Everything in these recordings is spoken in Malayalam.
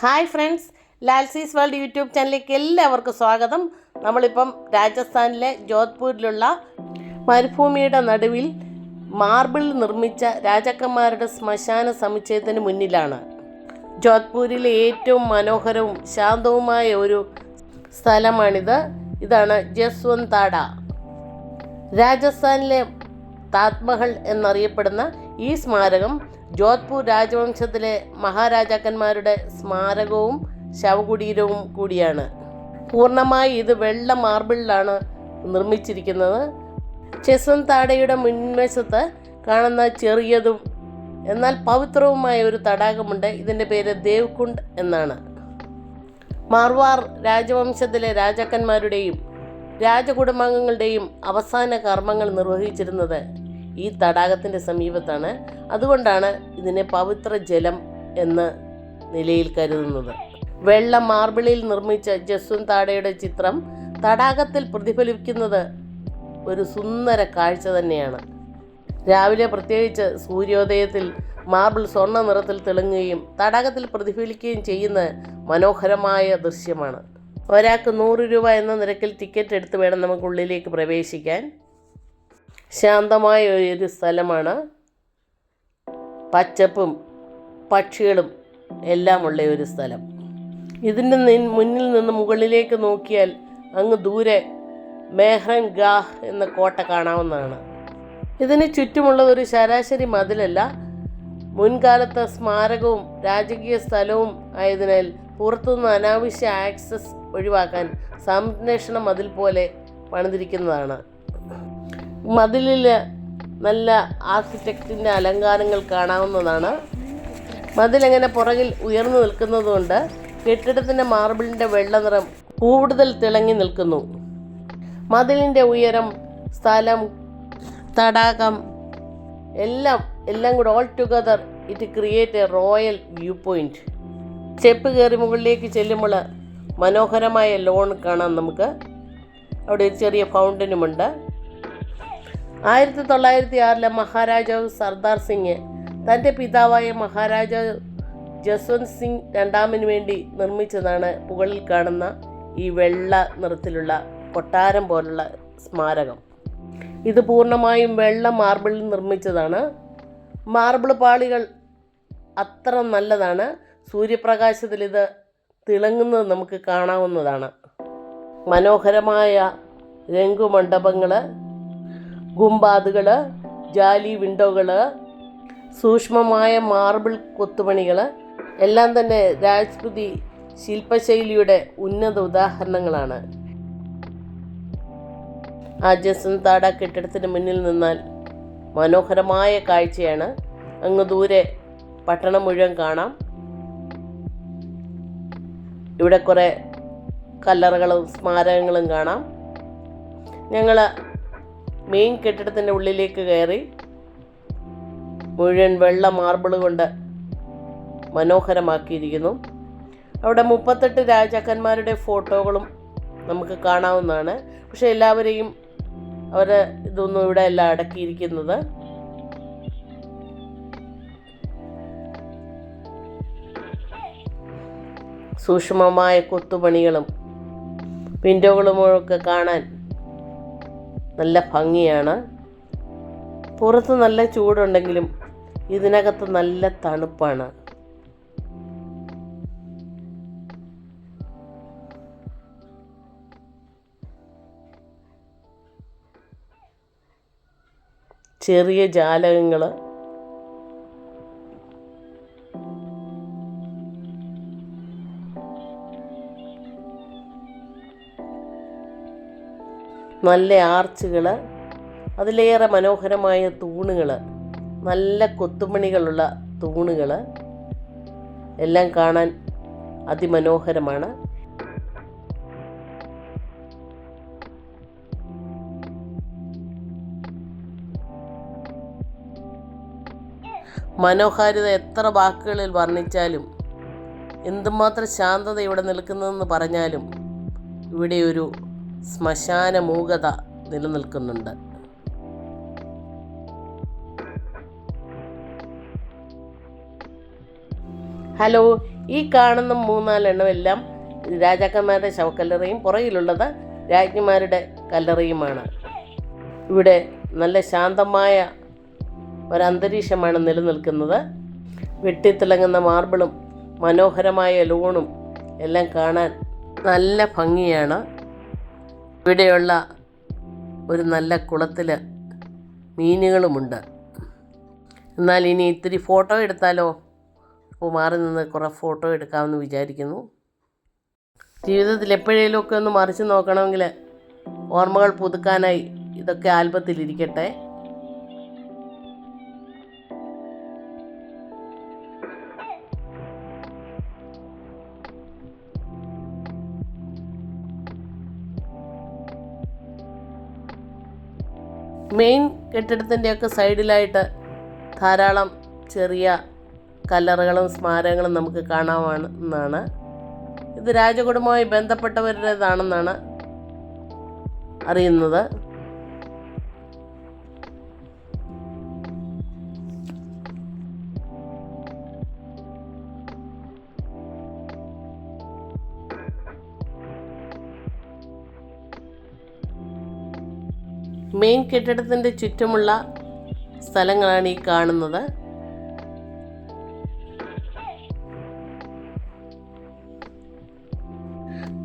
Hi friends Lalsee's world YouTube ചാനലിലേക്ക് എല്ലാവർക്കും സ്വാഗതം. നമ്മളിപ്പം രാജസ്ഥാനിലെ ജോധ്പൂരിലുള്ള മരുഭൂമിയുടെ നടുവിൽ മാർബിൾ നിർമ്മിച്ച രാജാക്കന്മാരുടെ ശ്മശാന സമുച്ചയത്തിന് മുന്നിലാണ്. ജോധ്പൂരിലെ ഏറ്റവും മനോഹരവും ശാന്തവുമായ ഒരു സ്ഥലമാണിത്. ഇതാണ് ജസ്വന്താഡ രാജസ്ഥാനിലെ താജ്മഹൽ എന്നറിയപ്പെടുന്ന ഈ സ്മാരകം ജോധ്പൂർ രാജവംശത്തിലെ മഹാരാജാക്കന്മാരുടെ സ്മാരകവും ശവകുടീരവും കൂടിയാണ്. പൂർണമായി ഇത് വെള്ള മാർബിളിലാണ് നിർമ്മിച്ചിരിക്കുന്നത്. ചെസൻ താടയുടെ മുൻവശത്ത് കാണുന്ന ചെറിയതും എന്നാൽ പവിത്രവുമായ ഒരു തടാകമുണ്ട്. ഇതിന്റെ പേര് ദേവ്കുണ്ട് എന്നാണ്. മാർവാർ രാജവംശത്തിലെ രാജാക്കന്മാരുടെയും രാജകുടുംബാംഗങ്ങളുടെയും അവസാന കർമ്മങ്ങൾ നിർവഹിച്ചിരുന്നത് ഈ തടാകത്തിന്റെ സമീപത്താണ്. അതുകൊണ്ടാണ് ഇതിനെ പവിത്ര ജലം എന്ന് നിലയിൽ കരുതുന്നത്. വെള്ള മാർബിളിൽ നിർമ്മിച്ച ജസ്വന്താടയുടെ ചിത്രം തടാകത്തിൽ പ്രതിഫലിക്കുന്നത് ഒരു സുന്ദര കാഴ്ച തന്നെയാണ്. രാവിലെ പ്രത്യേകിച്ച് സൂര്യോദയത്തിൽ മാർബിൾ സ്വർണ നിറത്തിൽ തിളങ്ങുകയും തടാകത്തിൽ പ്രതിഫലിക്കുകയും ചെയ്യുന്ന മനോഹരമായ ദൃശ്യമാണ്. ഒരാൾക്ക് നൂറ് രൂപ എന്ന നിരക്കിൽ ടിക്കറ്റ് എടുത്ത് വേണം നമുക്ക് ഉള്ളിലേക്ക് പ്രവേശിക്കാൻ. ശാന്തമായ ഒരു സ്ഥലമാണ്. പച്ചപ്പും പക്ഷികളും എല്ലാമുള്ള ഒരു സ്ഥലം. ഇതിന്റെ മുന്നിൽ നിന്ന് മുകളിലേക്ക് നോക്കിയാൽ അങ്ങ് ദൂരെ മെഹ്റൻ ഗാഹ് എന്ന കോട്ട കാണാവുന്നതാണ്. ഇതിന് ചുറ്റുമുള്ളത് ഒരു ശരാശരി മതിലല്ല. മുൻകാലത്തെ സ്മാരകവും രാജകീയ സ്ഥലവും ആയതിനാൽ പുറത്തുനിന്ന് അനാവശ്യ ആക്സസ് ഒഴിവാക്കാൻ സംരക്ഷണ മതിൽ പോലെ പണിതിരിക്കുന്നതാണ്. മതിലിൽ നല്ല ആർക്കിടെക്റ്റിന്റെ അലങ്കാരങ്ങൾ കാണാവുന്നതാണ്. മതിലെങ്ങനെ പുറകിൽ ഉയർന്നു നിൽക്കുന്നതുകൊണ്ട് കെട്ടിടത്തിന്റെ മാർബിളിന്റെ വെള്ള നിറം കൂടുതൽ തിളങ്ങി നിൽക്കുന്നു. മതിലിന്റെ ഉയരം സ്ഥലം തടാകം എല്ലാം എല്ലാം കൂടെ all together it create a royal view point ചെപ്പ് കയറി മുകളിലേക്ക് ചെല്ലുമ്പോൾ മനോഹരമായ ലോൺ കാണാം നമുക്ക്. അവിടെ ഒരു ചെറിയ ഫൗണ്ടനുമുണ്ട് ആയിരത്തി തൊള്ളായിരത്തി ആറിലെ മഹാരാജാവ് സർദാർ സിംഗ് തന്റെ പിതാവായ മഹാരാജ ജസ്വന്ത് സിംഗ് രണ്ടാമന് വേണ്ടി നിർമ്മിച്ചതാണ് മുകളിൽ കാണുന്ന ഈ വെള്ള നിറത്തിലുള്ള കൊട്ടാരം പോലുള്ള സ്മാരകം. ഇത് പൂർണമായും വെള്ള മാർബിളിൽ നിർമ്മിച്ചതാണ്. മാർബിൾ പാളികൾ അത്ര നല്ലതാണ്. സൂര്യപ്രകാശത്തിൽ ഇത് തിളങ്ങുന്നത് നമുക്ക് കാണാവുന്നതാണ്. മനോഹരമായ രംഗുമണ്ഡപങ്ങൾ ഗുംബാദുകൾ ജാലി വിൻഡോകൾ സൂക്ഷ്മമായ മാർബിൾ കൊത്തുപണികൾ എല്ലാം തന്നെ രാജ്പുതി ശില്പശൈലിയുടെ ഉന്നത ഉദാഹരണങ്ങളാണ്. ആ താട കെട്ടിടത്തിന് മുന്നിൽ നിന്നാൽ മനോഹരമായ കാഴ്ചയാണ്. അങ്ങ് ദൂരെ പട്ടണം മുഴുവൻ കാണാം. ഇവിടെ കുറേ കല്ലറകളും സ്മാരകങ്ങളും കാണാം. ഞങ്ങൾ മെയിൻ കെട്ടിടത്തിന്റെ ഉള്ളിലേക്ക് കയറി മുഴുവൻ വെള്ള മാർബിൾ കൊണ്ട് മനോഹരമാക്കിയിരിക്കുന്നു. അവിടെ മുപ്പത്തെട്ട് രാജാക്കന്മാരുടെ ഫോട്ടോകളും നമുക്ക് കാണാവുന്നതാണ്. പക്ഷേ എല്ലാവരെയും അവർ ഇതൊന്നും ഇവിടെ അല്ല അടക്കിയിരിക്കുന്നത്. സൂക്ഷ്മമായ കൊത്തുപണികളും വിൻഡോകളുമൊക്കെ കാണാൻ നല്ല ഭംഗിയാണ്. പുറത്ത് നല്ല ചൂടുണ്ടെങ്കിലും ഇതിനകത്ത് നല്ല തണുപ്പാണ്. ചെറിയ ജാലകങ്ങൾ നല്ല ആർച്ചുകൾ അതിലേറെ മനോഹരമായ തൂണുകൾ നല്ല കൊത്തുമണികളുള്ള തൂണുകൾ എല്ലാം കാണാൻ അതിമനോഹരമാണ്. മനോഹാരിത എത്ര വാക്കുകളിൽ വർണിച്ചാലും എന്തുമാത്രം ശാന്തത ഇവിടെ നിൽക്കുന്നതെന്ന് പറഞ്ഞാലും ഇവിടെ ഒരു ശ്മശാന മൂകത നിലനിൽക്കുന്നുണ്ട്. ഹലോ ഈ കാണുന്ന മൂന്നാലെണ്ണം എല്ലാം രാജാക്കന്മാരുടെ ശവക്കല്ലറയും പുറകിലുള്ളത് രാജ്ഞിമാരുടെ കല്ലറയുമാണ്. ഇവിടെ നല്ല ശാന്തമായ ഒരന്തരീക്ഷമാണ് നിലനിൽക്കുന്നത്. വെട്ടിത്തിളങ്ങുന്ന മാർബിളും മനോഹരമായ ലോണും എല്ലാം കാണാൻ നല്ല ഭംഗിയാണ്. ഇവിടെയുള്ള ഒരു നല്ല കുളത്തിൽ മീനുകളുമുണ്ട്. എന്നാൽ ഇനി ഇത്തിരി ഫോട്ടോ എടുത്താലോ? അപ്പോൾ മാറി നിന്ന് കുറേ ഫോട്ടോ എടുക്കാമെന്ന് വിചാരിക്കുന്നു. ജീവിതത്തിൽ എപ്പോഴേലുമൊക്കെ ഒന്ന് മറിച്ച് നോക്കണമെങ്കിൽ ഓർമ്മകൾ പുതുക്കാനായി ഇതൊക്കെ ആൽബത്തിലിരിക്കട്ടെ മെയിൻ കെട്ടിടത്തിന്റെയൊക്കെ സൈഡിലായിട്ട് ധാരാളം ചെറിയ കല്ലറകളും സ്മാരകങ്ങളും നമുക്ക് കാണാമെന്നാണ് ഇത് രാജകുടുംബവുമായി ബന്ധപ്പെട്ടവരുടേതാണെന്നാണ് അറിയുന്നത്. മെയിൻ കെട്ടിടത്തിന്റെ ചുറ്റുമുള്ള സ്ഥലങ്ങളാണ് ഈ കാണുന്നത്.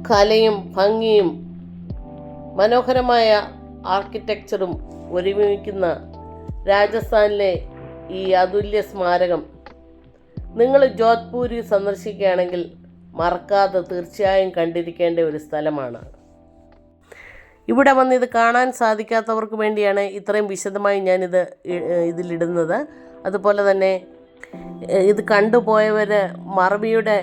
കലയും ഭംഗിയും മനോഹരമായ ആർക്കിടെക്ചറും ഒരുമിക്കുന്ന രാജസ്ഥാനിലെ ഈ അതുല്യ സ്മാരകം. നിങ്ങൾ ജോധ്പൂരിൽ സന്ദർശിക്കുകയാണെങ്കിൽ മറക്കാതെ തീർച്ചയായും കണ്ടിരിക്കേണ്ട ഒരു സ്ഥലമാണ്. ഇവിടെ വന്ന് ഇത് കാണാൻ സാധിക്കാത്തവർക്ക് വേണ്ടിയാണ് ഇത്രയും വിശദമായി ഞാനിത് ഇതിലിടുന്നത്. അതുപോലെ തന്നെ ഇത് കണ്ടുപോയവർ മറവിയുടെ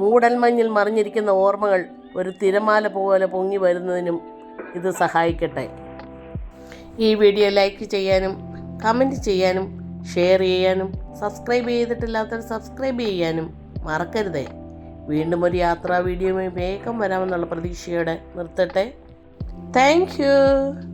മൂടൽമഞ്ഞിൽ മറിഞ്ഞിരിക്കുന്ന ഓർമ്മകൾ ഒരു തിരമാല പോലെ പൊങ്ങി വരുന്നതിനും ഇത് സഹായിക്കട്ടെ. ഈ വീഡിയോ ലൈക്ക് ചെയ്യാനും കമന്റ് ചെയ്യാനും ഷെയർ ചെയ്യാനും സബ്സ്ക്രൈബ് ചെയ്തിട്ടില്ലാത്തവർ സബ്സ്ക്രൈബ് ചെയ്യാനും മറക്കരുതേ. വീണ്ടും ഒരു യാത്രാ വീഡിയോയുമായി വേഗം വരാമെന്നുള്ള പ്രതീക്ഷയോടെ നിർത്തട്ടെ. Thank you.